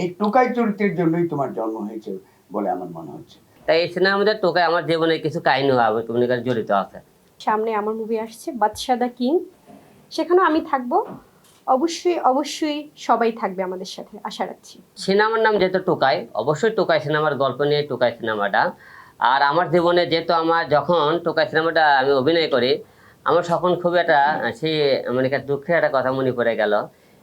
এই টোকাই চরিত্রের জন্যই তোমার জন্ম হয়েছে বলে আমার মনে হচ্ছে। তাই এই সিনেমার মধ্যে তোকে আমার জীবনে কিছু কাহিনী হবে তুমি জড়িত আছে। সামনে আমার মুভি আসছে বাদশা দা কিং। সেখানেও আমি থাকব। অবশ্যই অবশ্যই সবাই থাকবে আমাদের সাথে আশা রাখছি। সিনেমার নাম যেহেতু টোকাই অবশ্যই টোকাই সিনেমার গল্প নিয়ে টোকাই সিনেমাটা। আর আমার জীবনে যেহেতু আমার যখন টোকাই সিনেমাটা আমি অভিনয় করি আমার তখন খুব একটা সে মানে একটা দুঃখের একটা কথা মনে পড়ে গেল।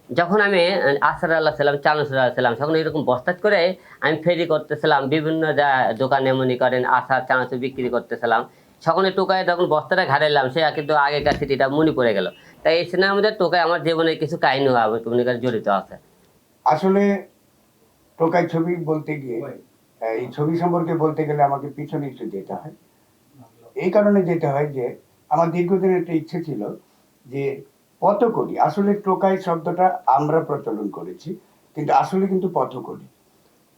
যখন আমি আসার আল্লাহ ছিলাম চানুসুর ছিলাম তখন এরকম বস্তাত করে আমি ফেরি করতেছিলাম বিভিন্ন দোকানে মনে করেন আচার চানাচুর বিক্রি করতেছিলাম। সকলে টোকায় তখন বস্তাটা ঘাড়াইলাম সে কিন্তু আগেকার স্মৃতিটা মনে পড়ে গেল। তাই এই সিনেমার মধ্যে টোকায় আমার জীবনে কিছু কাহিনী হবে তুমি জড়িত আছে। আসলে টোকাই ছবি বলতে গিয়ে এই ছবি সম্পর্কে বলতে গেলে আমাকে পিছনে একটু যেতে হয়। এই কারণে যেতে হয় যে আমার দীর্ঘদিনের একটা ইচ্ছে ছিল যে পথকলি আসলে টোকাই শব্দটা আমরা প্রচলন করেছি, কিন্তু আসলে কিন্তু পথকলি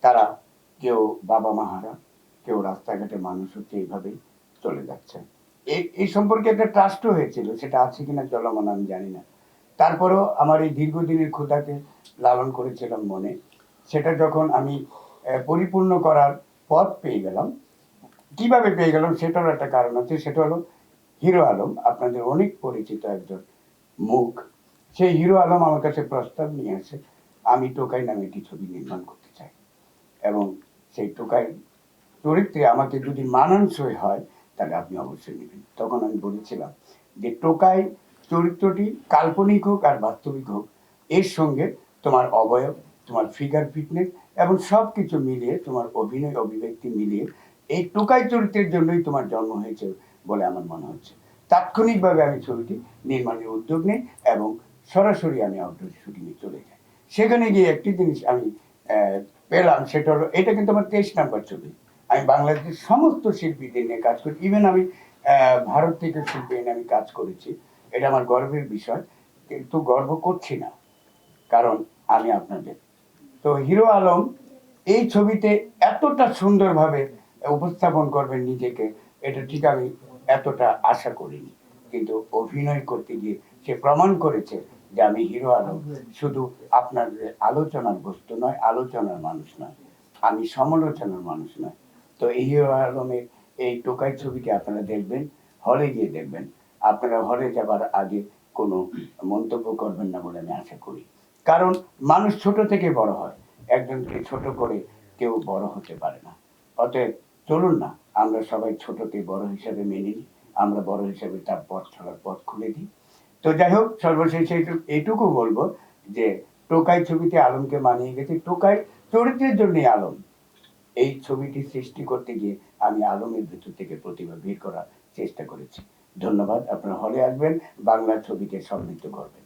তারা কেউ বাবা মাহারা, কেউ রাস্তাঘাটে মানুষ হচ্ছে এইভাবেই চলে যাচ্ছে এই সম্পর্কে একটা ট্রাস্টও হয়েছিল, সেটা আছে কিনা চলমান আমি জানি না। তারপরেও আমার এই দীর্ঘদিনের ক্ষুধাকে লালন করেছিলাম মনে। সেটা যখন আমি পরিপূর্ণ করার পথ পেয়ে গেলাম, কীভাবে পেয়ে গেলাম সেটারও একটা কারণ আছে, সেটা হলো হিরো আলম, আপনাদের অনেক পরিচিত একজন মুখ। সেই হিরো আলম আমার কাছে প্রস্তাব নিয়ে আসে আমি টোকাই নামে একটি ছবি নির্মাণ করতে চাই। এবং সেই টোকাই চরিত্রে আমাকে যদি মানানসই হয়, তাহলে আপনি অবশ্যই নেবেন। তখন আমি বলেছিলাম যে, টোকাই চরিত্রটি কাল্পনিক হোক আর বাস্তবিক হোক, এর সঙ্গে তোমার অবয়ব, তোমার ফিগার ফিটনেস এবং সব কিছু মিলিয়ে, তোমার অভিনয় অভিব্যক্তি মিলিয়ে, এই টোকাই চরিত্রের জন্যই তোমার জন্ম হয়েছে বলে আমার মনে হচ্ছে। তাৎক্ষণিকভাবে আমি ছবিটি নির্মাণের উদ্যোগ নিই এবং সরাসরি আমি আউটডোর শুটিংয়ে চলে যাই। সেখানে গিয়ে একটি জিনিস আমি পেলাম, সেটা হলো, এটা কিন্তু আমার তেইশ নাম্বার ছবি। আমি বাংলাদেশের সমস্ত শিল্পীদের নিয়ে কাজ করি। ইভেন আমি ভারত থেকে শিল্পী এনে আমি কাজ করেছি। এটা আমার গর্বের বিষয়। কিন্তু গর্ব করছি না, কারণ আমি আপনাদের। তো হিরো আলম এই ছবিতে এতটা সুন্দরভাবে উপস্থাপন করবেন নিজেকে, এটা ঠিক আমি এতটা আশা করিনি। কিন্তু অভিনয় করতে গিয়ে সে প্রমাণ করেছে যে আমি হিরো আলম। শুধু আপনার আলোচনার বস্তু নয়, আলোচনার মানুষ নয়। আমি সমালোচনার মানুষ নয়। তো এই হিরো আলমের এই টোকাই ছবিটি আপনারা দেখবেন, হলে গিয়ে দেখবেন। আপনারা হলে যাবার আগে কোনো মন্তব্য করবেন না বলে আমি আশা করি। কারণ মানুষ ছোট থেকে বড় হয়। একজনকে ছোট করে কেউ বড় হতে পারে না। অতএব চলুন না। আমরা সবাই ছোটকে বড় হিসাবে মেনে নিই। আমরা বড় হিসাবে তার পথ চলার পথ খুলে দিই। তো যাই হোক, সর্বশেষে এইটু- এইটুকু বলব যে টোকাই ছবিতে আলমকে মানিয়ে গেছে। টোকাই চরিত্রের জন্যই আলম। এই ছবিটি সৃষ্টি করতে গিয়ে আমি আলমের ভেতর থেকে প্রতিভা বের করার চেষ্টা করেছি। ধন্যবাদ, আপনারা হলে আসবেন। বাংলা ছবিকে সমৃদ্ধ করবেন।